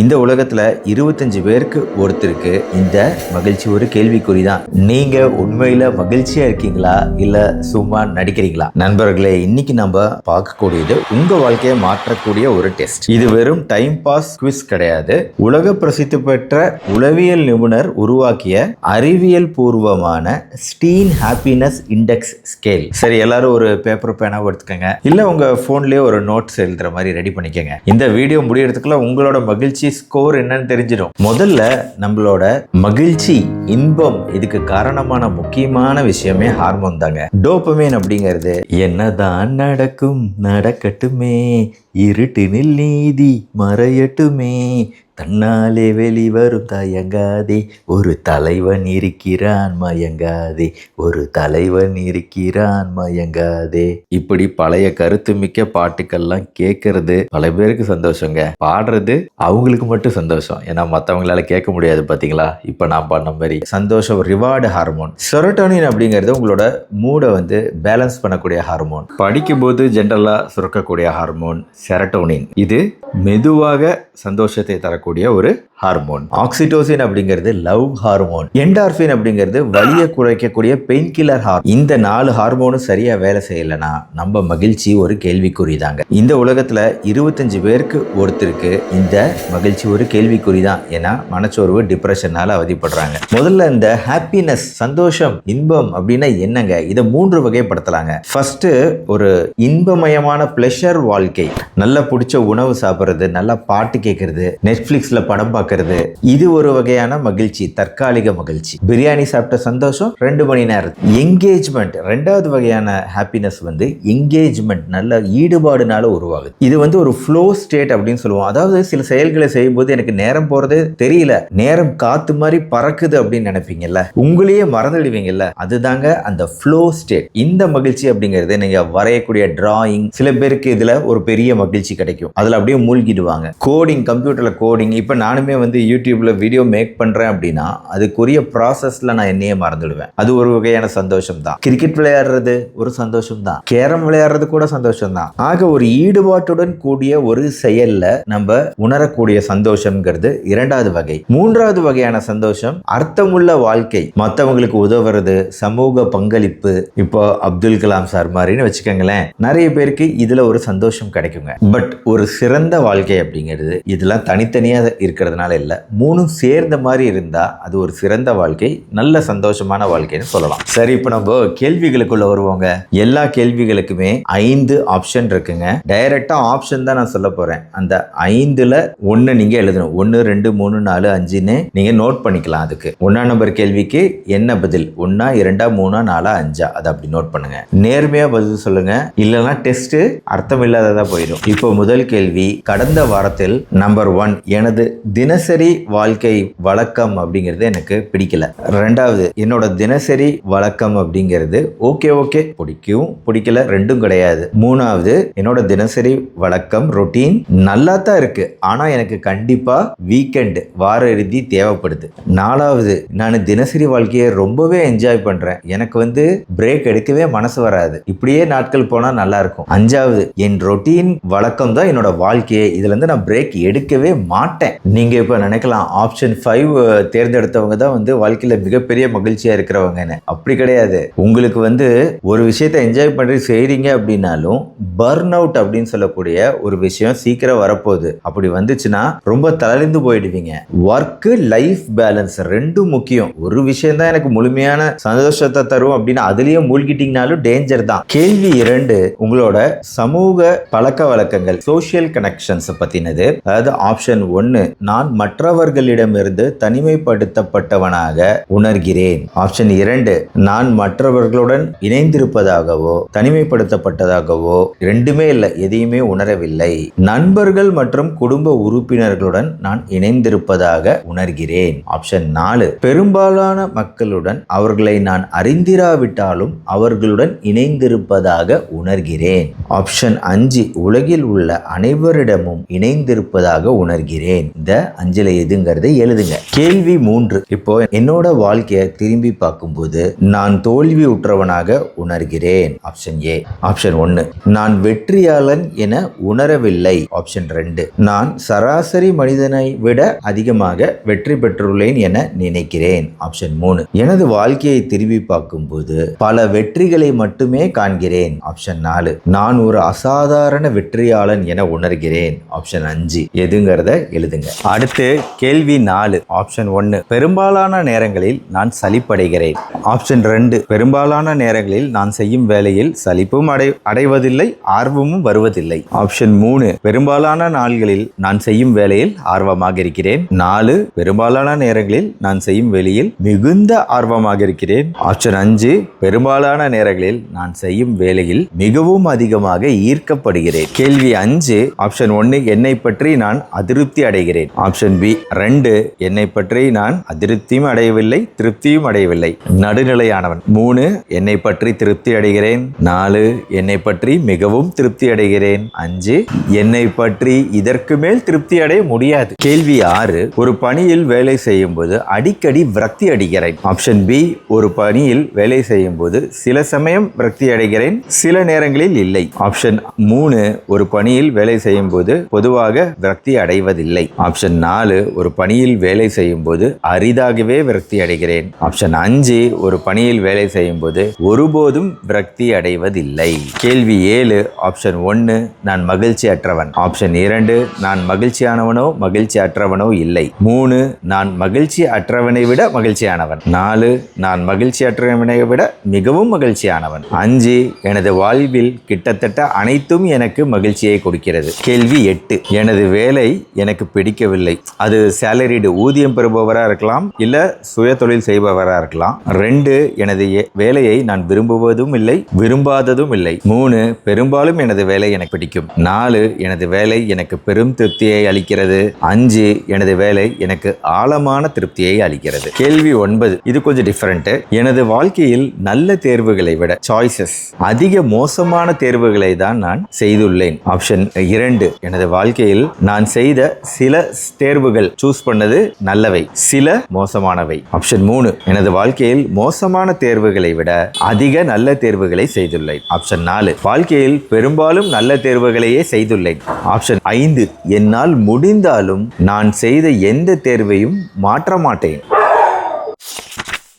இந்த உலகத்துல இருபத்தஞ்சு பேருக்கு ஒருத்தருக்கு இந்த மகிழ்ச்சி ஒரு கேள்விக்குறி தான் நீங்க உண்மையில மகிழ்ச்சியா இருக்கீங்களா? இல்ல சும்மா நடிக்கிறீங்களா? நண்பர்களே இன்னைக்கு நம்ம பார்க்கக்கூடியது உங்க வாழ்க்கையை மாற்றக்கூடிய ஒரு டெஸ்ட். இது வெறும் டைம் பாஸ் குவிஸ் கிடையாது. உலக பிரசித்தி பெற்ற உளவியல் நிபுணர் உருவாக்கிய அறிவியல் பூர்வமான ஸ்டீன் ஹாப்பினஸ் இண்டெக்ஸ் ஸ்கேல் சரி எல்லாரும் ஒரு பேப்பர் பேனாவும் எடுத்துக்கோங்க. இல்ல உங்க போன்லயே ஒரு நோட்ஸ் எழுதுற மாதிரி ரெடி பண்ணிக்கோங்க. இந்த வீடியோ முடியறதுக்குள்ள உங்களோட மகிழ்ச்சி ஸ்கோர் என்னன்னு தெரிஞ்சிடும். முதல்ல நம்மளோட மகிழ்ச்சி இன்பம் இதுக்கு காரணமான முக்கியமான விஷயமே ஹார்மோன் தாங்க. டோபமேன் அப்படிங்கிறது என்னதான் நடக்கும் நடக்கட்டுமே. இருட்டினில் நீதி மறையட்டுமே. தன்னாலே வெளிவரும் தயங்காதே. ஒரு தலைவன் இருக்கிறான் மயங்காதே. ஒரு தலைவன் இருக்கிறான் மயங்காதே. இப்படி பழைய கருத்து மிக்க பாட்டுக்கள்லாம் கேட்கறது பல பேருக்கு சந்தோஷங்க. பாடுறது அவங்களுக்கு மட்டும் சந்தோஷம். ஏன்னா மற்றவங்களால கேட்க முடியாது பாத்தீங்களா? இப்போ நான் பண்ண மாதிரி சந்தோஷம் ரிவார்டு ஹார்மோன் சொரட்டோனின் அப்படிங்கிறது உங்களோட மூடை வந்து பேலன்ஸ் பண்ணக்கூடிய ஹார்மோன் படிக்கும்போது ஜென்ரலாக சுரக்கக்கூடிய ஹார்மோன் செரட்டோனின் இது மெதுவாக சந்தோஷத்தை தரக்கூடிய ஒரு ஹார்மோன் ஆக்சிடோசின் அப்படிங்கிறது லவ் ஹார்மோன் என்டார்பின் அப்படிங்கிறது வலியை குறைக்கக்கூடிய பெயின் கில்லர் ஹார்மோன் இந்த நாலு ஹார்மோனும் சரியா வேலை செய்யலைன்னா நம்ம மகிழ்ச்சி ஒரு கேள்விக்குறி தாங்க இந்த உலகத்துல இருபத்தஞ்சு பேருக்கு ஒருத்தருக்கு இந்த மகிழ்ச்சி ஒரு கேள்விக்குறி தான் ஏன்னா மனச்சோர்வு டிப்ரெஷனால அவதிப்படுறாங்க. முதல்ல இந்த ஹாப்பினஸ் சந்தோஷம் இன்பம் அப்படின்னா என்னங்க? இதை மூன்று வகைப்படுத்தலாங்க. ஃபர்ஸ்ட் ஒரு இன்பமயமான பிளஷர் வாழ்க்கை. நல்லா பிடிச்ச உணவு சாப்பிட்றது நல்லா பாட்டு கேட்கறது நெட்ஃப்ளிக்ஸில் படம் பார்க்கறது. இது ஒரு வகையான மகிழ்ச்சி தற்காலிக மகிழ்ச்சி. பிரியாணி சாப்பிட்ட சந்தோஷம் ரெண்டு மணி நேரம். என்கேஜ்மெண்ட் ரெண்டாவது வகையான ஹாப்பினஸ் வந்து என்கேஜ்மெண்ட் நல்ல ஈடுபாடுனால உருவாகுது. இது வந்து ஒரு ஃப்ளோ ஸ்டேட் அப்படின்னு சொல்லுவோம். அதாவது சில செயல்களை செய்யும்போது எனக்கு நேரம் போறது தெரியல. நேரம் காத்து மாதிரி பறக்குது அப்படின்னு நினைப்பீங்கல்ல. உங்களையே மறந்துடுவீங்கல்ல. அதுதாங்க அந்த ஃப்ளோ ஸ்டேட் இந்த மகிழ்ச்சி அப்படிங்கிறது நீங்க வரையக்கூடிய டிராயிங் சில பேருக்கு இதுல ஒரு பெரிய மகிழ்ச்சி கிடைக்கும். அதுல அப்படியே மூழ்கிடுவாங்க. கோடிங் கம்ப்யூட்டர்ல கோடிங் இப்போ நானுமே வந்து யூடியூப்ல வீடியோ மேக் பண்றேன் அப்படின்னா அதுக்குரிய ப்ராசஸ்ல நான் என்னையே மறந்துடுவேன். அது ஒரு வகையான சந்தோஷம் தான் கிரிக்கெட் விளையாடுறது ஒரு சந்தோஷம் தான் கேரம் விளையாடுறது கூட சந்தோஷம் தான் ஆக ஒரு ஈடுபாட்டுடன் கூடிய ஒரு செயல்ல நம்ம உணரக்கூடிய சந்தோஷம்ங்கிறது இரண்டாவது வகை. மூன்றாவது வகையான சந்தோஷம் அர்த்தமுள்ள வாழ்க்கை. மற்றவங்களுக்கு உதவுறது சமூக பங்களிப்பு. இப்போ அப்துல் கலாம் சார் மாதிரின்னு வச்சுக்கோங்களேன் நிறைய பேருக்கு இதுல ஒரு சந்தோஷம் கிடைக்குங்க. பட் ஒரு சிறந்த வாழ்க்கை அப்படிங்கிறது இதெல்லாம் தனித்தனி தனியாக இருக்கிறதுனால இல்லை. மூணும் சேர்ந்த மாதிரி இருந்தால் அது ஒரு சிறந்த வாழ்க்கை நல்ல சந்தோஷமான வாழ்க்கைன்னு சொல்லலாம். சரி இப்போ நம்ம கேள்விகளுக்குள்ள வருவோங்க. எல்லா கேள்விகளுக்குமே ஐந்து ஆப்ஷன் இருக்குங்க. டைரக்டா ஆப்ஷன் தான் நான் சொல்ல போகிறேன் அந்த ஐந்தில் ஒன்று நீங்கள் எழுதணும். ஒன்று ரெண்டு மூணு நாலு அஞ்சுன்னு நீங்கள் நோட் பண்ணிக்கலாம் அதுக்கு. ஒன்றா நம்பர் கேள்விக்கு என்ன பதில்? ஒன்றா இரண்டா மூணா நாலா அஞ்சா? அதை அப்படி நோட் பண்ணுங்க. நேர்மையாக பதில் சொல்லுங்க. இல்லைன்னா டெஸ்ட்டு அர்த்தம் இல்லாததா போயிடும். இப்போ முதல் கேள்வி கடந்த வாரத்தில் நம்பர் ஒன் எனது தினசரி வாழ்க்கை வழக்கம் அப்படிங்கிறது எனக்கு பிடிக்கல. ரெண்டாவது என்னோட தினசரி வழக்கம் அப்படிங்கிறது ஓகே ஓகே பிடிக்கும் பிடிக்கல ரெண்டும் கிடையாது. மூணாவது என்னோட தினசரி வழக்கம் ரொட்டீன் நல்லா தான் இருக்கு. ஆனா எனக்கு கண்டிப்பா வீக்கெண்டு வார இறுதி தேவைப்படுது. நாலாவது நான் தினசரி வாழ்க்கையை ரொம்பவே என்ஜாய் பண்றேன். எனக்கு வந்து பிரேக் எடுக்கவே மனசு வராது. இப்படியே நாட்கள் போனா நல்லா இருக்கும் அஞ்சாவது என் ரொட்டீன் வழக்கம் தான் என்னோட வாழ்க்கையே. இதுல இருந்து நான் பிரேக் எடுக்கவே மாட்டேன். நீங்க இப்ப நினைக்கலாம் ஆப்ஷன் ஃபைவ் தேர்ந்தெடுத்தவங்க தான் வந்து வாழ்க்கையில மிகப்பெரிய மகிழ்ச்சியா இருக்கிறவங்கன்னு. அப்படி கிடையாது. உங்களுக்கு வந்து ஒரு விஷயத்தை என்ஜாய் பண்ணி செய்றீங்க அப்படின்னாலும் பர்ன் அவுட் அப்படின்னு சொல்லக்கூடிய ஒரு விஷயம் சீக்கிரம் வரப்போகுது. அப்படி வந்துச்சுன்னா ரொம்ப தளர்ந்து போயிடுவீங்க. ஒர்க்கு லைஃப் பேலன்ஸ் ரெண்டும் முக்கியம். ஒரு விஷயம் தான் எனக்கு முழுமையான சந்தோஷத்தை தரும் அப்படின்னு அதுலயே மூழ்கிட்டீங்கனாலும் டேஞ்சர் தான். கேள்வி இரண்டு உங்களோட சமூக பழக்க வழக்கங்கள் சோஷியல் கனெக்ஷன்ஸ் பத்தினது. அதாவது ஆப்ஷன் ஒன்று நான் மற்றவர்களிடமிருந்து தனிமைப்படுத்தப்பட்டவனாக உணர்கிறேன். ஆப்ஷன் இரண்டு நான் மற்றவர்களுடன் இணைந்திருப்பதாகவோ தனிமைப்படுத்தப்பட்டதாகவோ ரெண்டுமே இல்லை எதையுமே உணரவில்லை. நண்பர்கள் மற்றும் குடும்ப உறுப்பினர்களுடன் நான் இணைந்திருப்பதாக உணர்கிறேன். ஆப்ஷன் நாலு பெரும்பாலான மக்களுடன் அவர்களை நான் அறிந்திராவிட்டாலும் அவர்களுடன் இணைந்திருப்பதாக உணர்கிறேன். ஆப்ஷன் அஞ்சு உலகில் உள்ள அனைவரிடமும் இணைந்திருப்பதாக உணர்கிறேன். ஏன்? இந்த அஞ்சல எதுங்கிறதை எழுதுங்க. கேள்வி மூன்று. இப்போ என்னோட வாழ்க்கையை திரும்பி பார்க்கும்போது நான் தோல்வி உற்றவனாக உணர்கிறேன். Option A. ஆப்ஷன் ஒன்னு. நான் வெற்றியாளன் என உணரவில்லை. ஆப்ஷன் ரெண்டு. நான் சராசரி மனிதனை விட அதிகமாக வெற்றி பெற்றுள்ளேன் என நினைக்கிறேன். ஆப்ஷன் மூணு. எனது வாழ்க்கையை திரும்பி பார்க்கும்போது பல வெற்றிகளை மட்டுமே காண்கிறேன். ஆப்ஷன் நாலு. நான் ஒரு அசாதாரண வெற்றியாளன் என உணர்கிறேன். ஆப்ஷன் அஞ்சு. எதுங்கிறத எழுதுங்க. அடுத்து கேள்வி நாலு. ஆப்ஷன் ஒன்னு பெரும்பாலான நேரங்களில் நான் சலிப்படைகிறேன். ஆப்ஷன் ரெண்டு பெரும்பாலான நேரங்களில் நான் செய்யும் வேலையில் சலிப்பும் அடை அடைவதில்லை ஆர்வமும் வருவதில்லை. ஆப்ஷன் மூணு பெரும்பாலான நாள்களில் நான் செய்யும் வேலையில் ஆர்வமாக இருக்கிறேன். நாலு பெரும்பாலான நேரங்களில் நான் செய்யும் வேலையில் மிகுந்த ஆர்வமாக இருக்கிறேன். ஆப்ஷன் அஞ்சு பெரும்பாலான நேரங்களில் நான் செய்யும் வேலையில் மிகவும் அதிகமாக ஈர்க்கப்படுகிறேன். கேள்வி அஞ்சு ஆப்ஷன் ஒன்னு என்னை பற்றி நான் அதிருப்தி அடைகிறேன். ஆப்ஷன் பி ரெண்டு என்னை பற்றி நான் அதிருப்தியும் அடையவில்லை திருப்தியும் அடையவில்லை. நடுநிலையானவன். மூணு என்னை பற்றி திருப்தி அடைகிறேன். நாலு என்னை பற்றி மிகவும் திருப்தி அடைகிறேன். அஞ்சு என்னை பற்றி இதற்கு மேல் திருப்தி அடைய முடியாது. கேள்வி ஆறு ஒரு பணியில் வேலை செய்யும் போது அடிக்கடி விரக்தி அடைகிறேன் ஆப்ஷன் பி ஒரு பணியில் வேலை செய்யும் போது சில சமயம் விரக்தி அடைகிறேன் சில நேரங்களில் இல்லை. ஆப்ஷன் மூணு ஒரு பணியில் வேலை செய்யும் போது பொதுவாக விரக்தி அடைவதில்லை. இல்லை. ஆப்ஷன் நாலு ஒரு பணியில் வேலை செய்யும் போது அரிதாகவே விரக்தி அடைகிறேன். ஆப்ஷன் அஞ்சு ஒரு பணியில் வேலை செய்யும் போது ஒருபோதும் விரக்தி அடைவதில்லை. கேள்வி ஏழு ஆப்ஷன் ஒன்று நான் மகிழ்ச்சி அற்றவன் ஆப்ஷன் இரண்டு நான் மகிழ்ச்சியானவனோ மகிழ்ச்சி அற்றவனோ இல்லை. மூணு நான் மகிழ்ச்சி அற்றவனை விட மகிழ்ச்சியானவன். நாலு நான் மகிழ்ச்சி அற்றவனை விட மிகவும் மகிழ்ச்சியானவன். அஞ்சு எனது வாழ்வில் கிட்டத்தட்ட அனைத்தும் எனக்கு மகிழ்ச்சியை கொடுக்கிறது. கேள்வி எட்டு எனது வேலை எனக்கு எனக்கு பிடிக்கவில்லை. அது சேலரிடு ஊதியம் பெறுபவராக இருக்கலாம் இல்லை சுய தொழில் செய்பவராக இருக்கலாம். ரெண்டு எனது வேலையை நான் விரும்புவதும் இல்லை விரும்பாததும் இல்லை. மூணு பெரும்பாலும் எனது வேலை எனக்கு பிடிக்கும். நாலு எனது வேலை எனக்கு பெரும் திருப்தியை அளிக்கிறது. அஞ்சு எனது வேலை எனக்கு ஆழமான திருப்தியை அளிக்கிறது. கேள்வி ஒன்பது இது கொஞ்சம் டிஃப்ரெண்ட் எனது வாழ்க்கையில் நல்ல தேர்வுகளை விட சாய்ஸஸ் அதிக மோசமான தேர்வுகளை தான் நான் செய்துள்ளேன். ஆப்ஷன் இரண்டு எனது வாழ்க்கையில் நான் செய்த சில தேர்வுகள் சூஸ் பண்ணது நல்லவை சில மோசமானவை. ஆப்ஷன் மூணு எனது வாழ்க்கையில் மோசமான தேர்வுகளை விட அதிக நல்ல தேர்வுகளை செய்துள்ளேன். ஆப்ஷன் நாலு வாழ்க்கையில் பெரும்பாலும் நல்ல தேர்வுகளையே செய்துள்ளேன். ஆப்ஷன் ஐந்து என்னால் முடிந்தாலும் நான் செய்த எந்த தேர்வையும் மாற்ற மாட்டேன்.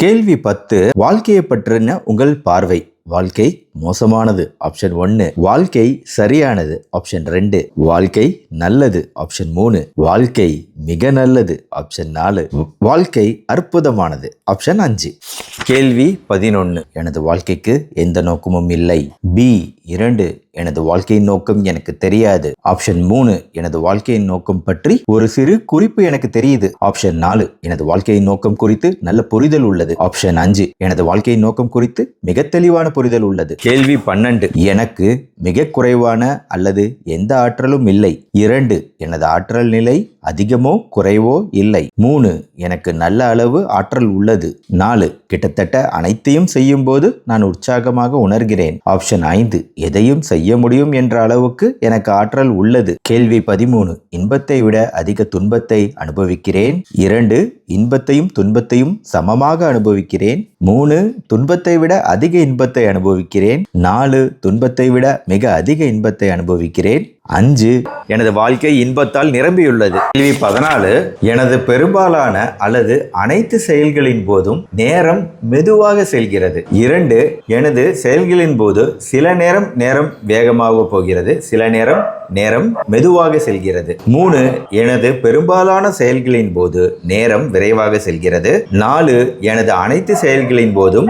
கேள்வி பத்து வாழ்க்கையை பற்றின உங்கள் பார்வை. வாழ்க்கை மோசமானது ஆப்ஷன் ஒன்னு. வாழ்க்கை சரியானது ஆப்ஷன் ரெண்டு. வாழ்க்கை நல்லது ஆப்ஷன் மூணு. வாழ்க்கை மிக நல்லது ஆப்ஷன் நாலு. வாழ்க்கை அற்புதமானது ஆப்ஷன் அஞ்சு. கேள்வி பதினொன்னு. எனது வாழ்க்கைக்கு எந்த நோக்கமும் இல்லை. பி இரண்டு. எனது வாழ்க்கையின் நோக்கம் எனக்கு தெரியாது. ஆப்ஷன் மூணு. எனது வாழ்க்கையின் நோக்கம் பற்றி ஒரு சிறு குறிப்பு எனக்கு தெரியுது. ஆப்ஷன் நாலு. எனது வாழ்க்கையின் நோக்கம் குறித்து நல்ல புரிதல் உள்ளது. ஆப்ஷன் அஞ்சு. எனது வாழ்க்கையின் நோக்கம் குறித்து மிக தெளிவான புரிதல் உள்ளது. கேள்வி பன்னெண்டு. எனக்கு மிக குறைவான அல்லது எந்த ஆற்றலும் இல்லை. இரண்டு எனது ஆற்றல் நிலை அதிகமோ குறைவோ இல்லை. மூணு எனக்கு நல்ல அளவு ஆற்றல் உள்ளது. நாலு கிட்டத்தட்ட அனைத்தையும் செய்யும் போது நான் உற்சாகமாக உணர்கிறேன். ஆப்ஷன் ஐந்து எதையும் செய்ய முடியும் என்ற அளவுக்கு எனக்கு ஆற்றல் உள்ளது. கேள்வி பதிமூணு இன்பத்தை விட அதிக துன்பத்தை அனுபவிக்கிறேன். இரண்டு இன்பத்தையும் துன்பத்தையும் சமமாக அனுபவிக்கிறேன். மூணு துன்பத்தை விட அதிக இன்பத்தை அனுபவிக்கிறேன். நாலு துன்பத்தை விட மிக அதிக இன்பத்தை அனுபவிக்கிறேன். அஞ்சு எனது வாழ்க்கை இன்பத்தால் நிரம்பியுள்ளது. கேள்வி பதினாலு எனது பெரும்பாலான அல்லது அனைத்து செயல்களின் போதும் நேரம் மெதுவாக செல்கிறது. இரண்டு எனது செயல்களின் போது சில நேரம் நேரம் வேகமாக போகிறது. சில நேரம் நேரம் மெதுவாக செல்கிறது. மூணு எனது பெரும்பாலான செயல்களின் போது நேரம் விரைவாக செல்கிறது. நாலு எனது அனைத்து செயல்களின் போதும்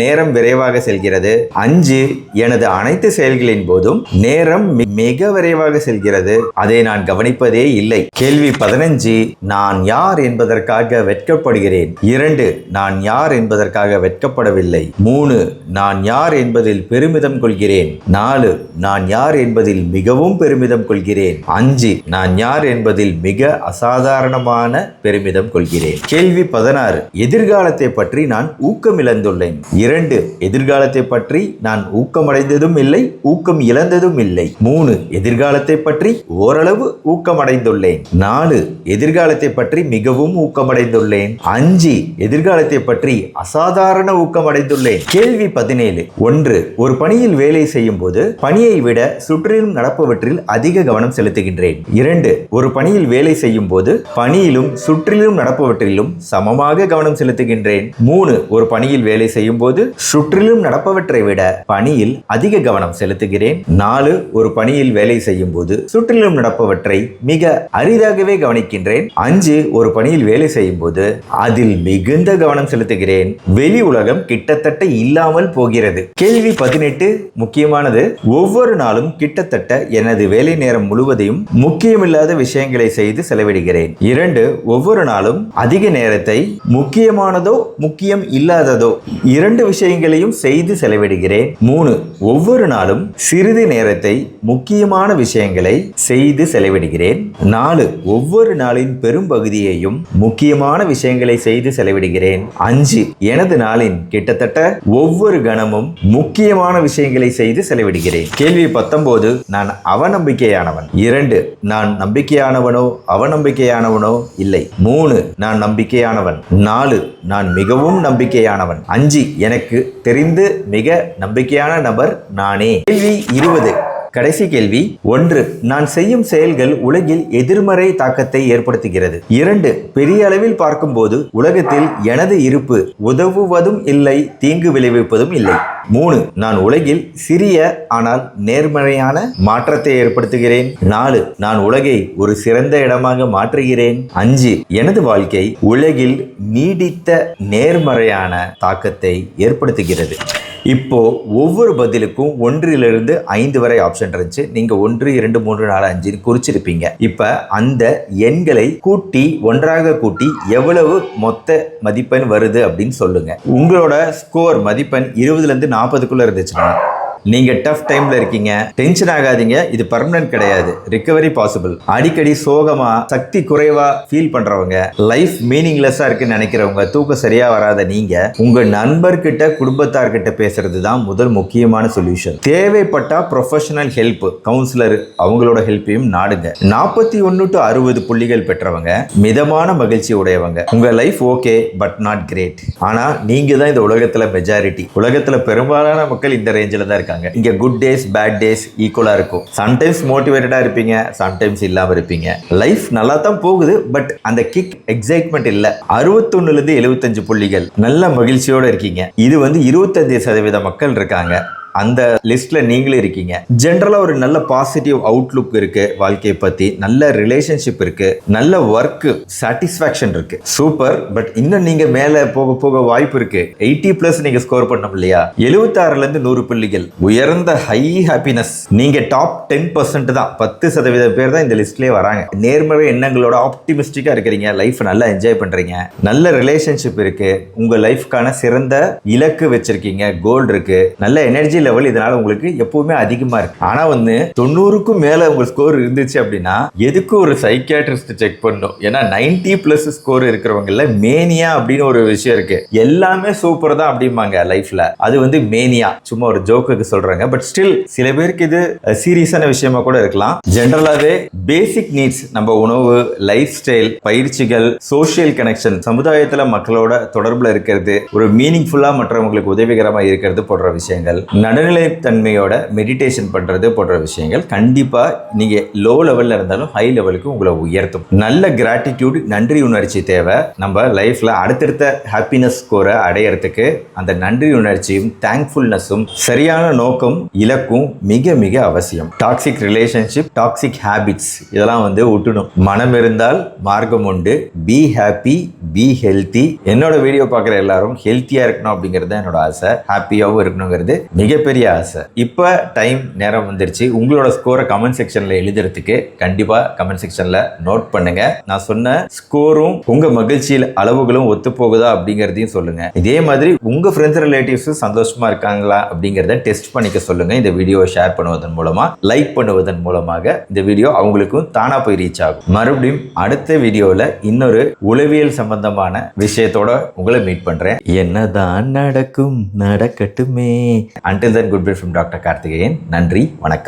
நேரம் விரைவாக செல்கிறது. அஞ்சு எனது அனைத்து செயல்களின் போதும் நேரம் மிக விரைவாக செல்கிறது. அதை நான் கவனிப்பதே இல்லை. கேள்வி பதினஞ்சு நான் யார் என்பதற்காக வெட்கப்படுகிறேன்? இரண்டு நான் யார் என்பதற்காக வெட்கப்படவில்லை? மூணு நான் யார் என்பதில் பெருமிதம் கொள்கிறேன்? நாலு நான் யார் என்பதில் மிகவும் பெருமிதம் கொள்கிறேன்? அஞ்சு நான் யார் என்பதில் மிக அசாதாரணமான பெருமிதம் கொள்கிறேன்? கேள்வி பதினாறு எதிர்காலத்தை பற்றி நான் ஊக்கம் இழந்துள்ளேன் இரண்டு எதிர்காலத்தை பற்றி நான் ஊக்கமடைந்ததும் இல்லை ஊக்கம் இழந்ததும் இல்லை. மூணு எதிர்காலத்தை பற்றி ஓரளவு ஊக்கமடைந்துள்ளேன். நாலு எதிர்காலத்தை பற்றி மிகவும் ஊக்கமடைந்துள்ளேன். அஞ்சு எதிர்காலத்தை பற்றி அசாதாரண ஊக்கமடைந்துள்ளேன். கேள்வி பதினேழு ஒன்று ஒரு பணியில் வேலை செய்யும் போது பணியை விட சுற்றிலும் நடப்பவற்றில் அதிக கவனம் செலுத்துகின்றேன். இரண்டு ஒரு பணியில் வேலை செய்யும் போது பணியிலும் சுற்றிலும் நடப்பவற்றிலும் சமமாக கவனம் செலுத்துகின்றேன். மூணு ஒரு பணியில் வேலை செய்யும் போது சுற்றிலும் நடப்பவற்றை விட பணியில் அதிக கவனம் செலுத்துகிறேன். நாலு ஒரு பணியில் வேலை செய்யும் போது சுற்றிலும் நடப்பவற்றை மிக அரிதாகவே கவனிக்கின்றேன். அஞ்சு ஒரு பணியில் வேலை செய்யும் போது அதில் மிகுந்த கவனம் செலுத்துகிறேன். வெளி உலகம் கிட்டத்தட்ட இல்லாமல் போகிறது. கேள்வி பதினெட்டு முக்கியமானது ஒவ்வொரு நாளும் கிட்டத்தட்ட எனது வேலை நேரம் முழுவதையும் முக்கியமில்லாத விஷயங்களை செய்து செலவிடுகிறேன். இரண்டு ஒவ்வொரு நாளும் அதிக நேரத்தை முக்கியமானதோ முக்கியம் இல்லாததோ இரண்டு விஷயங்களையும் செய்து செலவிடுகிறேன். மூணு ஒவ்வொரு நாளும் சிறிது நேரத்தை முக்கியமான விஷயங்களை செய்து செலவிடுகிறேன். நாலு ஒவ்வொரு நாளின் பெரும்பகுதியையும் முக்கியமான விஷயங்களை செய்து செலவிடுகிறேன். அஞ்சு எனது நாளின் கிட்டத்தட்ட ஒவ்வொரு கணமும் முக்கியமான விஷயங்களை செய்து செலவிடுகிறேன். கேள்வி பத்தொன்பது நான் அவநம்பிக்கையானவன்? இரண்டு நான் நம்பிக்கையானவனோ அவநம்பிக்கையானவனோ இல்லை? மூணு நான் நம்பிக்கையானவன்? நாலு நான் மிகவும் நம்பிக்கையானவன்? அஞ்சு எனக்கு தெரிந்து மிக நம்பிக்கையான நபர் நானே. கேள்வி இருபது. கடைசி கேள்வி ஒன்று நான் செய்யும் செயல்கள் உலகில் எதிர்மறை தாக்கத்தை ஏற்படுத்துகிறது. இரண்டு பெரிய அளவில் பார்க்கும்போது உலகத்தில் எனது இருப்பு உதவுவதும் இல்லை தீங்கு விளைவிப்பதும் இல்லை. மூணு நான் உலகில் சிறிய ஆனால் நேர்மறையான மாற்றத்தை ஏற்படுத்துகிறேன். நாலு நான் உலகை ஒரு சிறந்த இடமாக மாற்றுகிறேன். அஞ்சு எனது வாழ்க்கை உலகில் நீடித்த நேர்மறையான தாக்கத்தை ஏற்படுத்துகிறது. இப்போ ஒவ்வொரு பதிலுக்கும் ஒன்றிலிருந்து ஐந்து வரை ஆப்ஷன் இருந்துச்சு. நீங்க ஒன்று இரண்டு மூன்று நாலு அஞ்சு குறிச்சிருப்பீங்க. இப்ப அந்த எண்களை கூட்டி ஒன்றாக கூட்டி எவ்வளவு மொத்த மதிப்பெண் வருது அப்படின்னு சொல்லுங்க. உங்களோட ஸ்கோர் மதிப்பெண் இருபதுல இருந்து நாற்பதுக்குள்ள இருந்துச்சுன்னா நீங்கள் டஃப் டைமில் இருக்கீங்க. டென்ஷன் ஆகாதீங்க. இது பர்மனன்ட் கிடையாது. ரிகவரி பாசிபிள் அடிக்கடி சோகமாக சக்தி குறைவாக ஃபீல் பண்ணுறவங்க லைஃப் மீனிங்லெஸ்ஸாக இருக்குன்னு நினைக்கிறவங்க தூக்கம் சரியாக வராத நீங்கள் உங்கள் நண்பர்கிட்ட குடும்பத்தார்கிட்ட பேசுறது தான் முதல் முக்கியமான சொல்யூஷன் தேவைப்பட்டா ப்ரொஃபஷனல் ஹெல்ப் கவுன்சிலர் அவங்களோட ஹெல்ப்பையும் நாடுங்க. நாற்பத்தி ஒன்று டு அறுபது புள்ளிகள் பெற்றவங்க மிதமான மகிழ்ச்சி உடையவங்க. உங்கள் life okay but not great ஆனால் நீங்கள் தான் இந்த உலகத்தில் மெஜாரிட்டி உலகத்தில் பெரும்பாலான மக்கள் இந்த ரேஞ்சில் தான் இருக்காங்க. இங்க குட் டேஸ் பேட் டேஸ் ஈக்குவலா இருக்கும். சம்டைம்ஸ் மோட்டிவேட்டடா இருப்பீங்க சம்டைம்ஸ் இல்லாம இருப்பீங்க. லைஃப் நல்லா தான் போகுது பட் அந்த கிக் எக்ஸைட்மெண்ட் இல்ல. அறுபத்தொன்னுல இருந்து எழுபத்தஞ்சு புள்ளிகள். நல்ல மகிழ்ச்சியோட இருக்கீங்க. இது வந்து இருபத்தஞ்சு சதவீத மக்கள் இருக்காங்க. அந்த லிஸ்ட்ல நீங்களும் இருக்கீங்க. ஜென்ரலா ஒரு நல்ல பாசிட்டிவ் அவுட்லுக் இருக்கு வாழ்க்கையை பத்தி நல்ல ரிலேஷன்ஷிப் இருக்கு நல்ல ஒர்க் சாட்டிஸ்ஃபேக்ஷன் இருக்கு. சூப்பர் பட் இன்னும் நீங்க மேல போக போக வாய்ப்பு இருக்கு. எயிட்டி பிளஸ் நீங்க ஸ்கோர் பண்ணோம் இல்லையா? எழுபத்தாறுல இருந்து நூறு புள்ளிகள். உயர்ந்த ஹை ஹாப்பினஸ் நீங்க டாப் டென் பர்சன்ட் தான். பத்து சதவீத பேர் தான் இந்த லிஸ்ட்லயே வராங்க. நேர்மறை எண்ணங்களோட ஆப்டிமிஸ்டிக்கா இருக்கிறீங்க. லைஃப் நல்லா என்ஜாய் பண்றீங்க. நல்ல ரிலேஷன்ஷிப் இருக்கு. உங்க லைஃப்க்கான சிறந்த இலக்கு வச்சிருக்கீங்க. கோல் இருக்கு. நல்ல எனர்ஜி லெவல் இதனால உங்களுக்கு எப்பவுமே அதிகமா இருக்கு. ஆனா வந்து தொண்ணூறுக்கும் மேல உங்க ஸ்கோர் இருந்துச்சு அப்படின்னா எதுக்கு ஒரு சைக்கியாட்ரிஸ்ட் செக் பண்ணும் ஏன்னா நைன்டி பிளஸ் ஸ்கோர் இருக்கிறவங்கல மேனியா அப்படின்னு ஒரு விஷயம் இருக்கு. எல்லாமே சூப்பர் தான் அப்படிம்பாங்க லைஃப்ல அது வந்து மேனியா சும்மா ஒரு ஜோக்குக்கு சொல்றாங்க. பட் ஸ்டில் சில பேருக்கு இது சீரியஸான விஷயமா கூட இருக்கலாம். ஜென்ரலாவே பேசிக் நீட்ஸ் நம்ம உணவு லைஃப் ஸ்டைல் பயிற்சிகள் சோஷியல் கனெக்ஷன் சமுதாயத்துல மக்களோட தொடர்புல இருக்கிறது ஒரு மீனிங்ஃபுல்லா மற்றவங்களுக்கு உதவிகரமா இருக்கிறது போன்ற விஷயங்கள். நடுநிலைத்தன்மையோட மெடிடேஷன் பண்ணுறது போன்ற விஷயங்கள் கண்டிப்பாக நீங்கள் லோ லெவலில் இருந்தாலும் ஹை லெவலுக்கு உங்களை உயர்த்தும். நல்ல கிராட்டிடியூட் நன்றி உணர்ச்சி தேவை. நம்ம லைஃப்பில் அடுத்தடுத்த ஹாப்பினஸ் ஸ்கோரை அடையறதுக்கு அந்த நன்றி உணர்ச்சியும் தேங்க்ஃபுல்னஸும் சரியான நோக்கம் இலக்கும் மிக மிக அவசியம். டாக்ஸிக் ரிலேஷன்ஷிப் டாக்ஸிக் ஹேபிட்ஸ் இதெல்லாம் வந்து விட்டுணும் மனம் இருந்தால் மார்க்கம் உண்டு. பி ஹாப்பி பி ஹெல்த்தி என்னோட வீடியோ பார்க்குற எல்லாரும் ஹெல்த்தியாக இருக்கணும் அப்படிங்கிறது என்னோட ஆசை. ஹாப்பியாகவும் இருக்கணுங்கிறது மிகப்பெரிய மிகப்பெரிய ஆசை. இப்போ டைம் நேரம் வந்துருச்சு. உங்களோட ஸ்கோரை கமெண்ட் செக்ஷனில் எழுதுறதுக்கு கண்டிப்பாக கமெண்ட் செக்ஷனில் நோட் பண்ணுங்க. நான் சொன்ன ஸ்கோரும் உங்கள் மகிழ்ச்சியில் அளவுகளும் ஒத்து போகுதா அப்படிங்கிறதையும் சொல்லுங்க. இதே மாதிரி உங்கள் ஃப்ரெண்ட்ஸ் ரிலேட்டிவ்ஸும் சந்தோஷமா இருக்காங்களா அப்படிங்கிறத டெஸ்ட் பண்ணிக்க சொல்லுங்க. இந்த வீடியோவை ஷேர் பண்ணுவதன் மூலமா லைக் பண்ணுவதன் மூலமாக இந்த வீடியோ அவங்களுக்கும் தானா போய் ரீச் ஆகும். மறுபடியும் அடுத்த வீடியோவில் இன்னொரு உளவியல் சம்பந்தமான விஷயத்தோட உங்களை மீட் பண்றேன். என்னதான் நடக்கும் நடக்கட்டுமே. Until then goodbye from doctor Karthikeyan நன்றி வணக்கம்.